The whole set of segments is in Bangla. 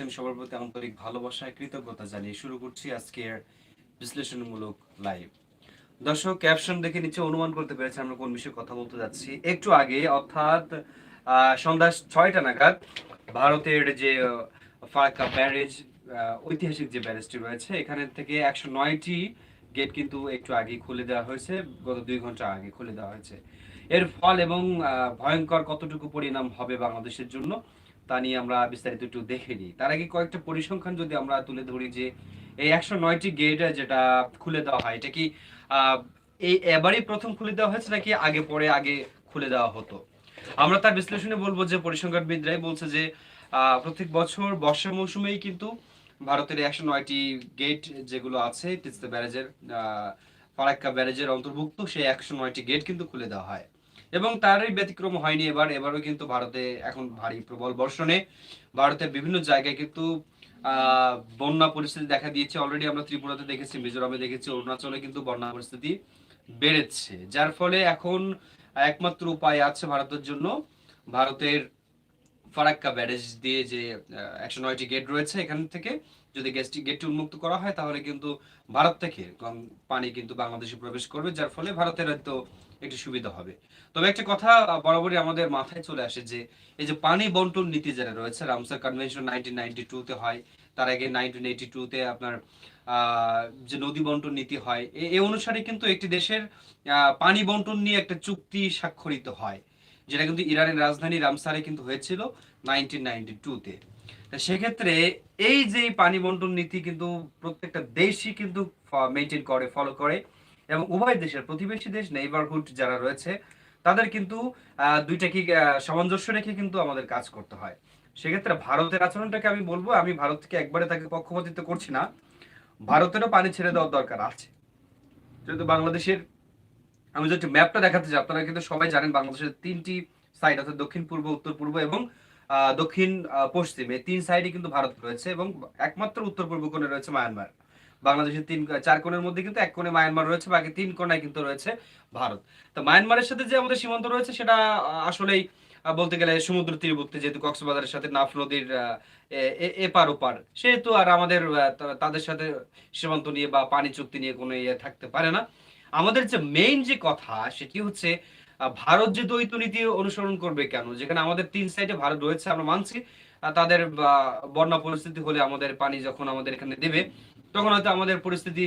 মুসলিম সবার প্রতি আন্তরিক ভালোবাসা, কৃতজ্ঞতা জানিয়ে শুরু করছি আজকের বিশ্লেষণমূলক লাইভ দর্শক ক্যাপশন দেখে নিচে অনুমান করতে পেরেছেন আমরা কোন বিষয়ে কথা বলতে যাচ্ছি। একটু আগে, অর্থাৎ সন্ধ্যা ছয়টা নাগাদ, ভারতের যে ফারাক্কা ব্যারেজ ঐতিহাসিক যে ব্যারেজটি রয়েছে, এখানে থেকে একশো নয়টি গেট কিন্তু একটু আগে খুলে দেওয়া হয়েছে, গত দুই ঘণ্টা আগে খুলে দেওয়া হয়েছে। এর ফল এবং ভয়ঙ্কর কতটুকু পরিণাম হবে বাংলাদেশের জন্য তা নিয়ে আমরা বিস্তারিত একটু দেখে নিই। তার আগে কয়েকটা পরিসংখ্যান যদি আমরা তুলে ধরি যে এই একশো নয়টি গেট যেটা খুলে দেওয়া হয়, এটা কি এই এবারই প্রথম খুলে দেওয়া হয়েছে নাকি আগে পরে আগে খুলে দেওয়া হতো? আমরা তার বিশ্লেষণে বলব যে পরিসংখ্যানবিদরাই বলছে যে প্রত্যেক বছর বর্ষা মৌসুমেই কিন্তু ভারতের একশো নয়টি গেট যেগুলো আছে, তিস্তা ব্যারেজের ফারাক্কা ব্যারেজের অন্তর্ভুক্ত সেই একশো নয়টি গেট কিন্তু খুলে দেওয়া হয়। এবং তারই ব্যতিক্রম হয়নি এবার। এবারও কিন্তু ভারতে এখন ভারী প্রবল বর্ষণে। ভারতের বিভিন্ন জায়গায় কিন্তু বন্যা পরিস্থিতি দেখা দিয়েছে। অলরেডি আমরা ত্রিপুরাতে দেখেছি, মিজোরামে দেখেছি, অরুণাচলে কিন্তু বন্যা পরিস্থিতি বেড়েছে। যার ফলে এখন একমাত্র উপায় আছে ভারতের জন্য। ভারতের ফারাক্কা ব্যারেজ দিয়ে যে একশো নয়টি গেট রয়েছে এখান থেকে, যদি গেটটি গেটটি উন্মুক্ত করা হয়, তাহলে কিন্তু ভারত থেকে পানি কিন্তু বাংলাদেশে প্রবেশ করবে, যার ফলে ভারতের হয়তো একটু সুবিধা হবে। তবে একটা কথা বরাবরই আমাদের মাথায় চলে আসে যে, এই যে পানি বন্টন নীতি যারা রয়েছে, রামসার কনভেনশন নাইনটিন নাইনটি টুতে হয়, তার আগে নাইনটিন এইটি টুতে আপনার যে নদী বন্টন নীতি হয়, এ- অনুসারে কিন্তু একটি দেশের পানি বন্টন নিয়ে একটা চুক্তি স্বাক্ষরিত হয়। যেটা কিন্তু ইরানের রাজধানী রামসারে কিন্তু হয়েছিল নাইনটিন নাইনটি টুতে। সেক্ষেত্রে এই যে পানি বন্টন নীতি কিন্তু প্রত্যেকটা দেশই কিন্তু মেনটেন করে ফলো করে এবং উভয় দেশের প্রতিবেশী দেশ নেইবারহুড যারা রয়েছে, তাদের কিন্তু দুইটা কি সামঞ্জস্য রেখে কিন্তু আমাদের কাজ করতে হয়। সেক্ষেত্রে ভারতের আচরণটাকে আমি বলব, আমি ভারত থেকে একবারে তাকে পক্ষপাতিত্ব করছি না। ভারতেরও পানি ছেড়ে দেওয়ার দরকার আছে। যেহেতু বাংলাদেশের আমি যদি ম্যাপটা দেখাতে চাই, আপনারা কিন্তু সবাই জানেন বাংলাদেশের তিনটি সাইড অর্থাৎ দক্ষিণ, পূর্ব, উত্তর, পূর্ব এবং দক্ষিণ পশ্চিম। এই তিন সাইডে কিন্তু ভারত রয়েছে এবং একমাত্র উত্তর পূর্ব কোণে রয়েছে মায়ানমার। বাংলাদেশের তিন, চার কোণের মধ্যে কিন্তু এক কোণে মায়ানমার রয়েছে, বাকি তিন কোণায় কিন্তু রয়েছে ভারত। তো মায়ানমারের সাথে যে আমাদের সীমান্ত রয়েছে, সেটা আসলেই বলতে গেলে সমুদ্র তীরবর্তী, যেহেতু কক্সবাজারের সাথে নাফ নদীর এপার ওপার, সেহেতু আর আমাদের তাদের সাথে সীমান্ত নিয়ে বা পানি চুক্তি নিয়ে কোনো ইয়ে থাকতে পারে না। আমাদের যে মেইন যে কথা সেটি হচ্ছে ভারত যে দ্বৈত নীতি অনুসরণ করবে কেন? যেখানে আমাদের তিন সাইডে ভারত রয়েছে, আমরা মানছি তাদের বন্যা পরিস্থিতি হলে আমাদের পানি যখন আমাদের এখানে দেবে, তখন হয়তো আমাদের পরিস্থিতি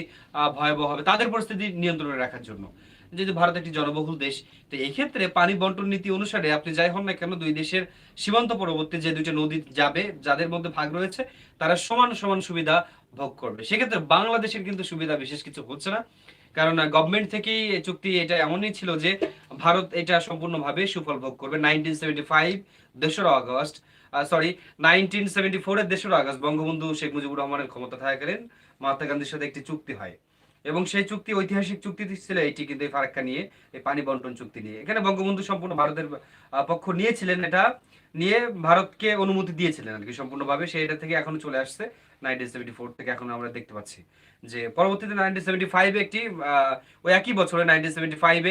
ভয়াবহ হবে। তাদের পরিস্থিতি নিয়ন্ত্রণে রাখার জন্য। যেহেতু ভারত একটি জনবহুল দেশ, তো এই ক্ষেত্রে পানি বন্টন নীতি অনুসারে আপনি যাই হন না কেন, দুই দেশের সীমান্ত পরবর্তী যে দুইটা নদী যাবে, যাদের মধ্যে ভাগ রয়েছে, তারা সমান সমান সুবিধা ভোগ করবে। সেক্ষেত্রে বাংলাদেশের কিন্তু সুবিধা বিশেষ কিছু হচ্ছে না। কারণ গভর্নমেন্ট থেকেই চুক্তি এটা এমনই ছিল যে ভারত এটা সম্পূর্ণভাবে সুফল ভোগ করবে। নাইনটিন সেভেন্টি ফাইভ দোসরা আগস্ট সরি নাইনটিন সেভেন্টি ফোরের দোসরা আগস্ট বঙ্গবন্ধু শেখ মুজিবুর রহমানের ক্ষমতা থাকাকালীন মহাত্মা গান্ধীর সাথে একটি চুক্তি হয়। এবং সেই চুক্তি ঐতিহাসিক চুক্তি ছিল এটি, কিন্তু এই ফারাক্কা নিয়ে, এই পানি বন্টন চুক্তি নিয়ে। এখানে বঙ্গবন্ধু সম্পূর্ণ ভারতের পক্ষ নিয়েছিলেন এটা, নিয়ে ভারতকে অনুমতি দিয়েছিলেন আর কি সম্পূর্ণভাবে। সেটা থেকে এখনও চলে আসছে। নাইনটিন সেভেন্টি ফোর থেকে এখন আমরা দেখতে পাচ্ছি যে পরবর্তীতে নাইনটিন সেভেন্টি ফাইভে একটি ওই একই বছরে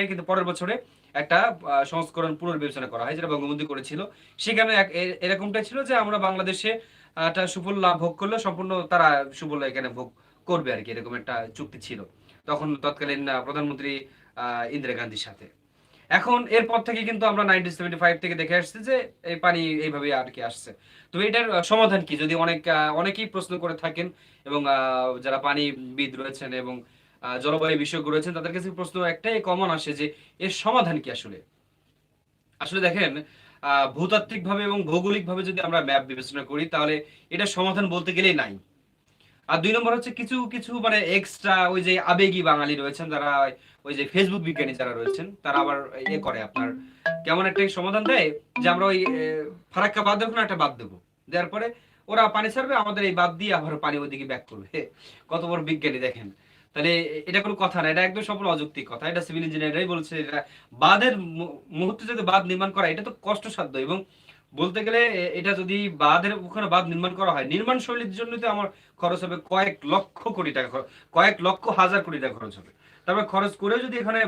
কিন্তু পরের বছরে একটা সংস্করণ পুনর্বিবেচনা করা হয়, যেটা বঙ্গবন্ধু করেছিল। সেখানে এক- এ- এরকমটাই ছিল যে আমরা বাংলাদেশে একটা সুফল লাভ ভোগ করলে সম্পূর্ণ তারা সুফল এখানে ভোগ করবে আর কি, এরকম একটা চুক্তি ছিল। তখন তৎকালীন প্রধানমন্ত্রী ইন্দিরা গান্ধীর সাথে। এখন এরপর থেকে কিন্তু আমরা নাইনটিন সেভেন্টি ফাইভ থেকে দেখে আসছি যে এই পানি এইভাবে আর কি আসছে। তো এটার সমাধান কি? যদি অনেক অনেকেই প্রশ্ন করে থাকেন এবং যারা পানিবিদ রয়েছেন এবং জলবায়ু বিশেষজ্ঞ রয়েছেন, তাদের কাছে প্রশ্ন একটাই কমন আসে যে এর সমাধান কি আসলে? আসলে দেখেন ভূতাত্ত্বিকভাবে এবং ভৌগোলিকভাবে যদি আমরা ম্যাপ বিবেচনা করি, তাহলে এটা সমাধান বলতে গেলেই নাই। আর দুই নম্বর হচ্ছে কিছু কিছু মানে এক্সট্রা ওই যে আবেগী বাঙালি রয়েছেন যারা ওই যে ফেসবুক বিজ্ঞানী যারা রয়েছেন, তারা আবার ইয়ে করে আপনার। কেমন একটা সমাধান দেয়? যে আমরা ওই ফারাক্কা বাদ দেবো না, একটা বাদ দেবো। দেওয়ার পরে ওরা পানি ছাড়বে, আমাদের এই বাদ দিয়ে আবার পানি ওইদিকে ব্যাক করবে। কত বড় বিজ্ঞানী দেখেন। তাহলে এটা কোনো কথা না, এটা একদম সম্পূর্ণ অযৌক্তিক কথা। এটা সিভিল ইঞ্জিনিয়াররাই বলছে, এটা বাঁধের মুহূর্তে যদি বাঁধ নির্মাণ করা, এটা তো কষ্টসাধ্য এবং বলতে গেলে এটা যদি বাঁধের ওখানে বাঁধ নির্মাণ করা হয়, নির্মাণ শৈলীর জন্য তো আমার খরচ হবে কয়েক লক্ষ কোটি টাকা কয়েক লক্ষ হাজার কোটি টাকা খরচ হবে। তারপরে খরচ করেও যদি এখানে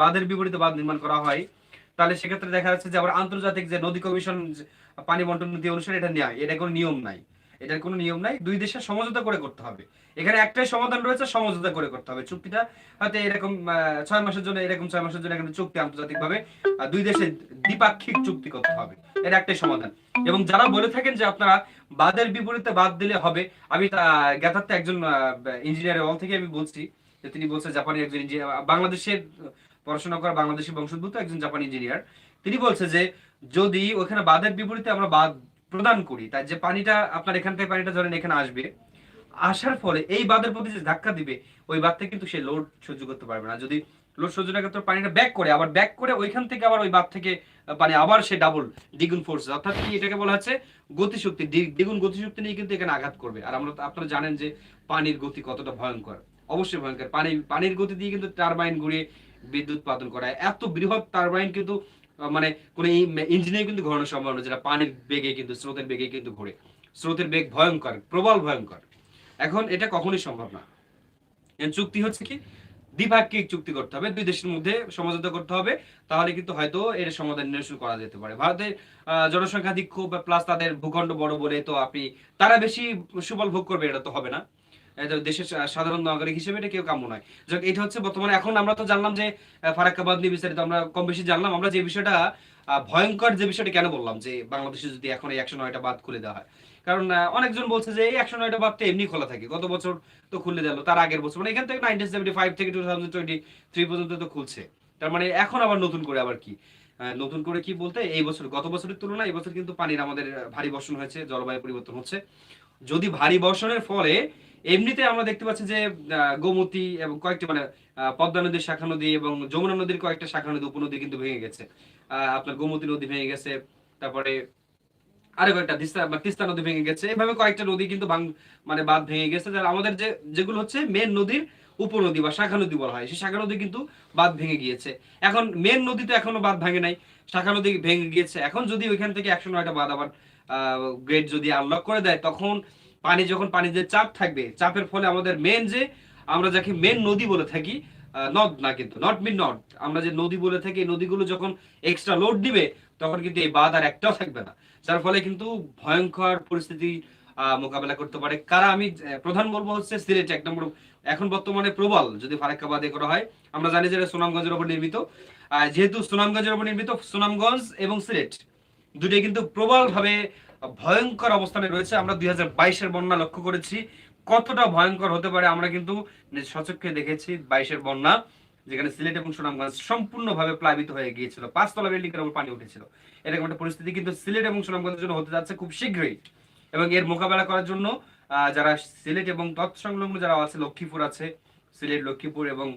বাঁধের বিপরীতে বাঁধ নির্মাণ করা হয়, তাহলে সেক্ষেত্রে দেখা যাচ্ছে যে আবার আন্তর্জাতিক যে নদী কমিশন পানি বন্টন নীতি অনুসারে এটা নেয় এটা কোনো নিয়ম নাই। এটার কোনো নিয়ম নাই। দুই দেশের সমঝোতা করে করতে হবে। এখানে একটাই সমাধান রয়েছে, সমঝোতা করে করতে হবে। চুক্তিটা হয়তো এরকম ছয় মাসের জন্য, এরকম ছয় মাসের জন্য এখানে চুক্তি আন্তর্জাতিক ভাবে দুই দেশের দ্বিপাক্ষিক চুক্তি করতে হবে। এটা একটাই সমাধান। এবং যারা বলে থাকেন যে আপনারা বাদের বিপরীতে বাদ দিলে হবে, আমি জ্ঞাতার্থে একজন ইঞ্জিনিয়ারের অল থেকে আমি বলছি যে তিনি বলছে জাপানি একজন ইঞ্জিনিয়ার বাংলাদেশের পড়াশোনা করা বাংলাদেশি বংশোদ্ভূত একজন জাপানি ইঞ্জিনিয়ার। তিনি বলছে যে যদি ওখানে বাদের বিপরীতে আমরা বাদ প্রদান করি। তাই যে পানিটা, আপনার এখান থেকে পানিটা ধরেন এখানে আসবে, আসার ফলে এই বাদের প্রতি যে ধাক্কা দিবে, ওই বাদটা কিন্তু সে লোড সহ্য করতে পারবে না। যদি লোড সহ্য না করতে পানিটা ব্যাক করে, আবার ব্যাক করে ওইখান থেকে আবার ওই বাদ থেকে পানি আবার সে ডাবল দ্বিগুণ ফোর্স অর্থাৎ কি এটাকে বলা হচ্ছে? গতিশক্তি, দ্বি- দ্বিগুণ গতিশক্তি নিয়ে কিন্তু এখানে আঘাত করবে। আর আমরা আপনারা জানেন যে পানির গতি কতটা ভয়ঙ্কর, অবশ্যই ভয়ঙ্কর। পানি, পানির গতি দিয়ে কিন্তু টারবাইন ঘুরিয়ে বিদ্যুৎ উৎপাদন করা। এত বৃহৎ টারবাইন কিন্তু মানে কোন ইঞ্জিনিয়ার কিন্তু ঘোরানো সম্ভব না, যেটা পানির বেগে কিন্তু, স্রোতের বেগে কিন্তু ঘোরে। স্রোতের বেগ ভয়ঙ্কর, প্রবল ভয়ঙ্কর। এখন এটা কখনোই সম্ভব না। চুক্তি হচ্ছে কি দ্বিপাক্ষিক চুক্তি করতে হবে, দুই দেশের মধ্যে সমঝোতা করতে হবে, তাহলে কিন্তু হয়তো এর সমাধান নিরসন করা যেতে পারে। ভারতের জনসংখ্যা দিক খুব প্লাস তাদের ভূখণ্ড বড় বলে তো আপনি, তারা বেশি সুফল ভোগ করবে, এটা তো হবে না। দেশের সাধারণ নাগরিক হিসেবে এটা কেউ কাম্য নয়। যাক, এটা হচ্ছে বর্তমানে, এখন আমরা তো জানলাম যে ফারাক্কাবাদ নিয়ে বিস্তারিত আমরা কম বেশি জানলাম। আমরা যে বিষয়টা ভয়ঙ্কর যে বিষয়টা কেন বললাম, যে বাংলাদেশে যদি এখন এই একশো নয়টা বাদ খুলে দেওয়া হয়। কারণ অনেকজন বলছে যে, এই একশো নয়টা বাদ তো এমনি খোলা থাকে। গত বছর তো খুলে দিল, তার আগের বছর। মানে এখান থেকে নাইনটিন সেভেন্টি ফাইভ থেকে টু থাউজেন্ড টোয়েন্টি থ্রি পর্যন্ত তো খুলছে। তার মানে এখন আবার নতুন করে আবার কি? নতুন করে কি বলতে, এই বছর, গত বছরের তুলনায় এই বছর কিন্তু পানির আমাদের ভারী বর্ষণ হয়েছে, জলবায়ু পরিবর্তন হচ্ছে। যদি ভারী বর্ষণের ফলে এমনিতে আমরা দেখতে পাচ্ছি যে গোমতী এবং কয়েকটি মানে পদ্মা নদীর শাখা নদী এবং যমুনা নদীর কয়েকটা শাখা নদী উপনদী কিন্তু ভেঙে গেছে। আপনার গোমতী নদী ভেঙে গেছে, তারপরে আরও কয়েকটা তিস্তা, বা তিস্তা নদী ভেঙে গেছে। এভাবে কয়েকটা নদী কিন্তু মানে বাঁধ ভেঙে গেছে। আমাদের যে, যেগুলো হচ্ছে মেন নদীর উপনদী বা শাখা নদী বলা হয়, সেই শাখা নদী কিন্তু বাঁধ ভেঙে গিয়েছে। এখন মেন নদী তো এখনও বাঁধ ভাঙে নাই, শাখা নদী ভেঙে গিয়েছে। এখন যদি ওইখান থেকে একশো নয়টা বাঁধ আবার গ্রেড যদি আনলক করে দেয়, তখন পানি যখন পানি যে চাপ থাকবে, চাপের ফলে আমাদের মেন যে, আমরা যাকে মেন নদী বলে থাকি নদ না কিন্তু নট মিন নট আমরা যে নদী বলে থাকি নদীগুলো যখন এক্সট্রা লোড দিবে, তখন কিন্তু এই বাঁধ আর একটাও থাকবে না। যার ফলে কিন্তু ভয়ঙ্কর পরিস্থিতি মোকাবেলা করতে পারে। কারা আমি প্রধান বলব হচ্ছে সিলেট, এক নম্বর, এখন বর্তমানে প্রবল যদি ফারাক্কাবাদে করা হয়, আমরা জানি যেটা সুনামগঞ্জের উপর নির্মিত। যেহেতু সুনামগঞ্জের উপর নির্মিত, সুনামগঞ্জ এবং সিলেট দুটোই কিন্তু প্রবল ভাবে ভয়ঙ্কর অবস্থানে রয়েছে। আমরা দুই হাজার বন্যা লক্ষ্য করেছি। কতটা ভয়ঙ্কর হতে পারে আমরা কিন্তু সচক্ষে দেখেছি বাইশের বন্যা, যেখানে সিলেট এবং সুনামগঞ্জ সম্পূর্ণভাবে প্লাবিত হয়ে গিয়েছিল। পাঁচতলা বিল্ডিং এর উপর পানি উঠেছিল। এরকম একটা পরিস্থিতি কিন্তু সিলেট এবং সুনামগঞ্জের জন্য হতে যাচ্ছে খুব শীঘ্রই। এবং এর মোকাবেলা করার জন্য যারা সিলেট এবং তৎসংলগ্ন যারা আছে, লক্ষ্মীপুর আছে, সিলেট, লক্ষ্মীপুর এবং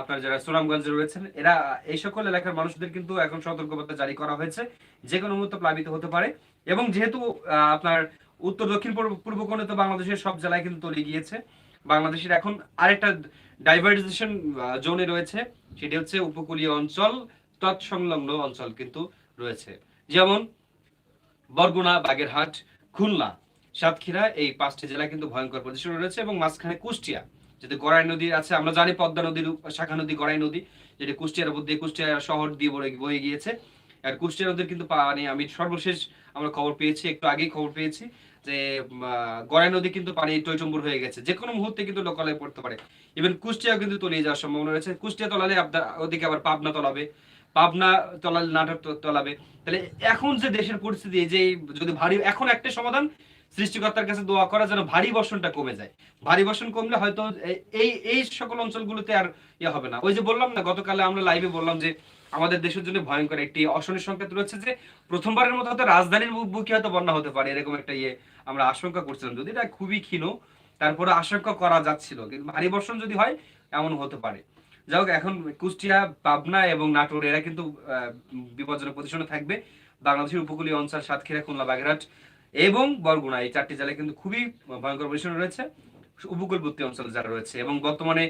আপনার যারা সুনামগঞ্জে রয়েছেন, এরা, এই সকল এলাকার মানুষদের কিন্তু এখন সতর্কবার্তা জারি করা হয়েছে। যে কোনো মুহূর্তে প্লাবিত হতে পারে। এবং যেহেতু আপনার উত্তর, দক্ষিণ, পূর্ব কোণে তো বাংলাদেশের সব জেলায় কিন্তু তলিয়ে গিয়েছে। বাংলাদেশের এখন আরেকটা ডাইভার্টাইজেশন জোনে রয়েছে। সেটি হচ্ছে উপকূলীয় অঞ্চল, তৎসংলগ্ন অঞ্চল কিন্তু রয়েছে। যেমন বরগুনা, বাগেরহাট, খুলনা, সাতক্ষীরা এই পাঁচটি জেলা কিন্তু ভয়ঙ্কর পজিশনে রয়েছে এবং মাঝখানে কুষ্টিয়া যেটি গড়াই নদী আছে, আমরা জানি পদ্মা নদীর শাখা নদী, গড়াই নদী, যেটি কুষ্টিয়ার উপর দিয়ে কুষ্টিয়া শহর দিয়ে বয়ে গিয়েছে। আর কুষ্টিয়া নদীর কিন্তু পানি আমি সর্বশেষ আমরা খবর পেয়েছি, একটু আগেই খবর পেয়েছি যে গড়াই নদী কিন্তু পানি টইটম্বুর হয়ে গেছে। যে কোনো মুহূর্তে কিন্তু লোকালয়ে পড়তে পারে। ইভেন কুষ্টিয়া কিন্তু তলিয়ে যাওয়ার সম্ভাবনা রয়েছে। কুষ্টিয়া তলালে ওদিকে আবার পাবনা তলাবে। পাবনা তলালে নাটক তলাবে। তাহলে এখন যে দেশের পরিস্থিতি যে যদি ভারী এখন একটা সমাধান সৃষ্টিকর্তার কাছে দোয়া করা যেন ভারী বর্ষণটা কমে যায়। ভারী বর্ষণ কমলে হয়তো এই এই সকল অঞ্চলগুলোতে আর ইয়ে হবে না। ওই যে বললাম না, গতকালে আমরা লাইভে বললাম যে আমাদের দেশের জন্য ভয়ঙ্কর একটি অশনির সংকেত রয়েছে যে প্রথমবারের মতো হয়তো রাজধানীর বুকে হয়তো বন্যা হতে পারে, এরকম একটা ইয়ে আমরা আশঙ্কা করছিলাম। যদি এটা খুবই ক্ষীণ, তারপরে আশঙ্কা করা যাচ্ছিল। কিন্তু ভারী বর্ষণ যদি হয় এমন হতে পারে। যাই হোক, এখন কুষ্টিয়া, পাবনা এবং নাটোর, এরা কিন্তু বিপজ্জনক পজিশনে থাকবে। বাংলাদেশের উপকূলীয় অঞ্চল সাতক্ষীরা, খুলনা, বাগেরহাট এবং বরগুনা, এই চারটি জেলায় কিন্তু খুবই ভয়ঙ্কর পজিশনে রয়েছে। উপকূলবর্তী অঞ্চল যারা রয়েছে এবং বর্তমানে,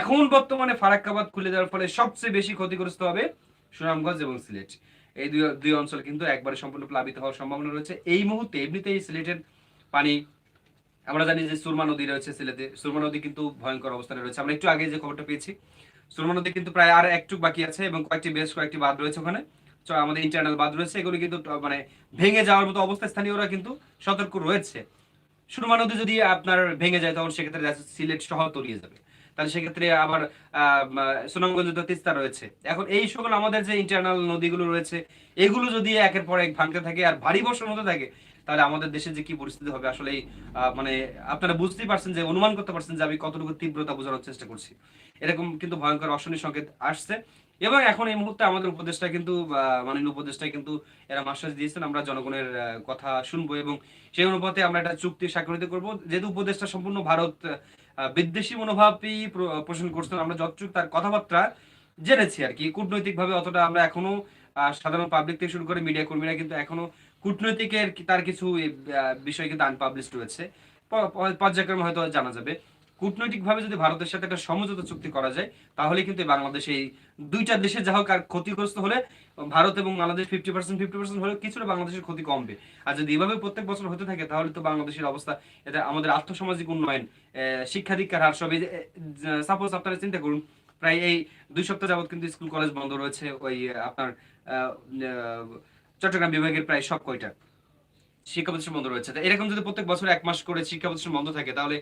এখন বর্তমানে ফারাক্কাবাদ খুলে দেওয়ার ফলে সবচেয়ে বেশি ক্ষতিগ্রস্ত হবে সুনামগঞ্জ এবং সিলেট। এই দুই দুই অঞ্চল কিন্তু একবারে সম্পূর্ণ প্লাবিত হওয়ার সম্ভাবনা রয়েছে। এই মুহূর্তে এমনিতেই সিলেটের পানি, আমরা জানি যে সুরমা নদী রয়েছে সিলেটে। সুরমা নদী কিন্তু ভয়ঙ্কর অবস্থানে রয়েছে। আমরা একটু আগে যে খবরটা পেয়েছি, সুরমা নদী কিন্তু প্রায় আর একটু বাকি আছে এবং কয়েকটি, বেশ কয়েকটি বাঁধ রয়েছে ওখানে। আমাদের ইন্টারনাল বাঁধ রয়েছে। এগুলো কিন্তু মানে ভেঙে যাওয়ার মতো অবস্থা স্থানীয়রা কিন্তু সতর্ক রয়েছে। সুরমা নদী যদি আপনার ভেঙে যায়, তখন সেক্ষেত্রে সিলেট শহর তলিয়ে যাবে। তাহলে সেক্ষেত্রে আবার সুনামগঞ্জ তো তিস্তা রয়েছে। এখন এই সকল আমাদের যে ইন্টারনাল নদীগুলো রয়েছে, এগুলো যদি একের পর এক ভাঙতে থাকে আর ভারী বর্ষার মতো থাকে, তাহলে আমাদের দেশে যে কি পরিস্থিতি হবে আসলে মানে আপনারা বুঝতেই পারছেন যে, অনুমান করতে পারছেন যে আমি কতটুকু তীব্রতা বোঝানোর চেষ্টা করছি। এরকম কিন্তু ভয়ঙ্কর অশনি সংকেত আসছে। এবং এখন এই মুহূর্তে আমাদের উপদেশটা কিন্তু মাননীয় উপদেশটা কিন্তু এরা মাসাজ দিয়েছেন, আমরা জনগণের কথা শুনব এবং সেই অনুপাতে আমরা একটা চুক্তি স্বাক্ষরিত করব। যেহেতু উপদেশটা সম্পূর্ণ ভারত বিদ্বেষী মনোভাবই পোষণ করছেন, আমরা যতটুকু তার কথাবার্তা জেনেছি আর কি। কূটনৈতিক ভাবে অতটা আমরা এখনও সাধারণ পাবলিক থেকে শুরু করে মিডিয়া কর্মীরা কিন্তু এখনও কূটনৈতিকের তার কিছু বিষয় কিন্তু আনপাবলিশ রয়েছে। পর্যায়ক্রমে হয়তো জানা যাবে। কূটনৈতিক ভাবে যদি ভারতের সাথে একটা সমঝোতা চুক্তি করা যায়, তাহলে কিন্তু বাংলাদেশ এই দুইটা দেশে যা হোক আর ক্ষতিগ্রস্ত হলে, ভারত এবং Bangladesh fifty percent fifty percent হলে কিছুটা বাংলাদেশের ক্ষতি কমবে। আর যদি এভাবে প্রত্যেক বছর হতে থাকে, তাহলে তো বাংলাদেশের অবস্থা, এটা আমাদের আর্থসামাজিক উন্নয়ন শিক্ষা দীক্ষার হার সবই সাপোজ আপনারা চিন্তা করুন, প্রায় এই দুই সপ্তাহ যাবত কিন্তু স্কুল, কলেজ বন্ধ রয়েছে, ওই, আপনার চট্টগ্রাম বিভাগের প্রায় সব কয়টা। শিক্ষা প্রতিষ্ঠান বন্ধ রয়েছে। এরকম যদি প্রত্যেক বছর এক মাস করে শিক্ষা প্রতিষ্ঠান বন্ধ থাকে, তাহলে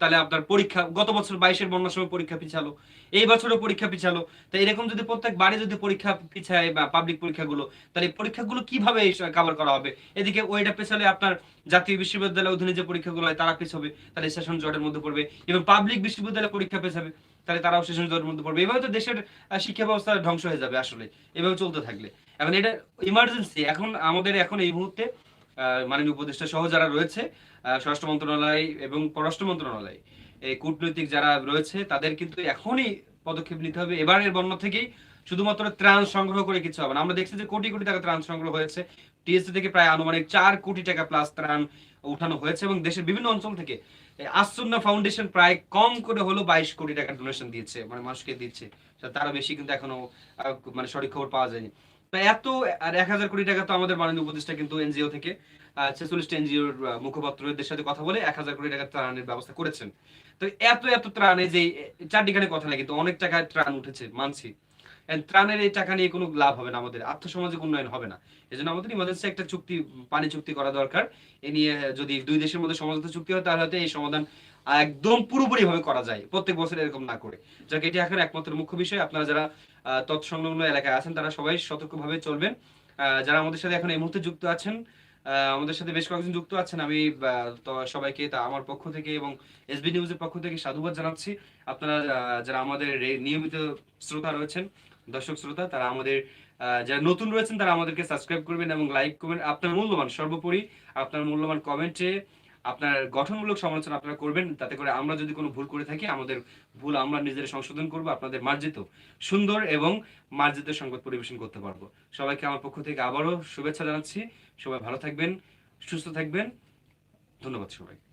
তাহলে আপনার পরীক্ষা, গত বছর বাইশের বন্যার সময় পরীক্ষা পিছালো, এই বছরও পরীক্ষা পিছালো। তো এরকম যদি প্রত্যেক বাড়ি যদি পরীক্ষা পিছায় বা পাবলিক পরীক্ষাগুলো, তাহলে পরীক্ষাগুলো কীভাবে কভার করা হবে? এদিকে ওইটা পেছালে আপনার জাতীয় বিশ্ববিদ্যালয় অধীনে যে পরীক্ষাগুলো হয়, তারা পিছাবে, তাহলে সেশন জটের মধ্যে পড়বে। এবং পাবলিক বিশ্ববিদ্যালয় পরীক্ষা পেছাবে, তাহলে তারাও সেশন জটের মধ্যে পড়বে। এভাবে তো দেশের শিক্ষা ব্যবস্থা ধ্বংস হয়ে যাবে আসলে, এভাবে চলতে থাকলে। এখন এটা ইমার্জেন্সি এখন আমাদের এখন এই মুহূর্তে মাননীয় উপদেষ্টা সহ যারা রয়েছে স্বরাষ্ট্র মন্ত্রণালয় এবং পররাষ্ট্র মন্ত্রণালয়, এই কূটনৈতিক যারা রয়েছে, তাদের কিন্তু এখনই পদক্ষেপ নিতে হবে। এবারের বন্যা থেকেই শুধুমাত্র ত্রাণ সংগ্রহ করে কিছু হবে না। আমরা দেখছি যে কোটি কোটি টাকা ত্রাণ সংগ্রহ হয়েছে। টিএসসি থেকে প্রায় আনুমানিক চার কোটি টাকা প্লাস ত্রাণ উঠানো হয়েছে এবং দেশের বিভিন্ন অঞ্চল থেকে এই ফাউন্ডেশন প্রায় কম করে হলো বাইশ কোটি টাকা ডোনেশন দিয়েছে মানে মানুষকে দিচ্ছে। তারা বেশি কিন্তু এখনও মানে সঠিক খবর পাওয়া যায়নি। তো এত, আর এক হাজার কোটি টাকা তো আমাদের মাননীয় উপদেষ্টা কিন্তু এনজিও থেকে ছেচল্লিশটা এনজিওর মুখপাত্রদের সাথে কথা বলে এক হাজার কোটি টাকা ত্রাণের ব্যবস্থা করেছেন। তো এত এত ত্রাণে যে চারটিখানে কথা লাগে তো অনেক টাকা ত্রাণ উঠেছে, মানছি। ত্রাণের এই টাকা নিয়ে কোনো লাভ হবে না আমাদের। আর্থসামাজিক উন্নয়ন হবে না। এই জন্য আমাদের ইমার্জেন্সি একটা চুক্তি, পানি চুক্তি করা দরকার। এ নিয়ে যদি দুই দেশের মধ্যে সমঝোতা চুক্তি হয়, তাহলে হয়তো এই সমাধান একদম পুরোপুরি ভাবে করা যায়। প্রত্যেক বছর এরকম না করে। যাক, এটি এখন একমাত্র মুখ্য বিষয়। আপনারা যারা তৎসংলগ্ন এলাকায় আছেন, তারা সবাই সতর্কভাবে চলবেন। যারা আমাদের সাথে এখন এই মুহূর্তে যুক্ত আছেন আমাদের সাথে বেশ কয়েকজন যুক্ত আছেন, আমি সবাইকে তা আমার পক্ষ থেকে এবং এসবি নিউজের পক্ষ থেকে সাধুবাদ জানাচ্ছি। আপনারা যারা আমাদের নিয়মিত শ্রোতা রয়েছেন দর্শক শ্রোতা, তারা আমাদের যারা নতুন রয়েছেন, তারা আমাদেরকে সাবস্ক্রাইব করবেন এবং লাইক করবেন। আপনার মূল্যবান, সর্বোপরি আপনার মূল্যবান কমেন্টে আপনার গঠনমূলক সমালোচনা আপনারা করবেন, তাতে করে আমরা যদি কোনো ভুল করে থাকি, আমাদের ভুল আমরা নিজেরা সংশোধন করব, আপনাদের মার্জিত, সুন্দর এবং মার্জিত সংবাদ পরিবেশন করতে পারব। সবাইকে আমার পক্ষ থেকে আবারও শুভেচ্ছা জানাচ্ছি। সবাই ভালো থাকবেন, সুস্থ থাকবেন। ধন্যবাদ সবাই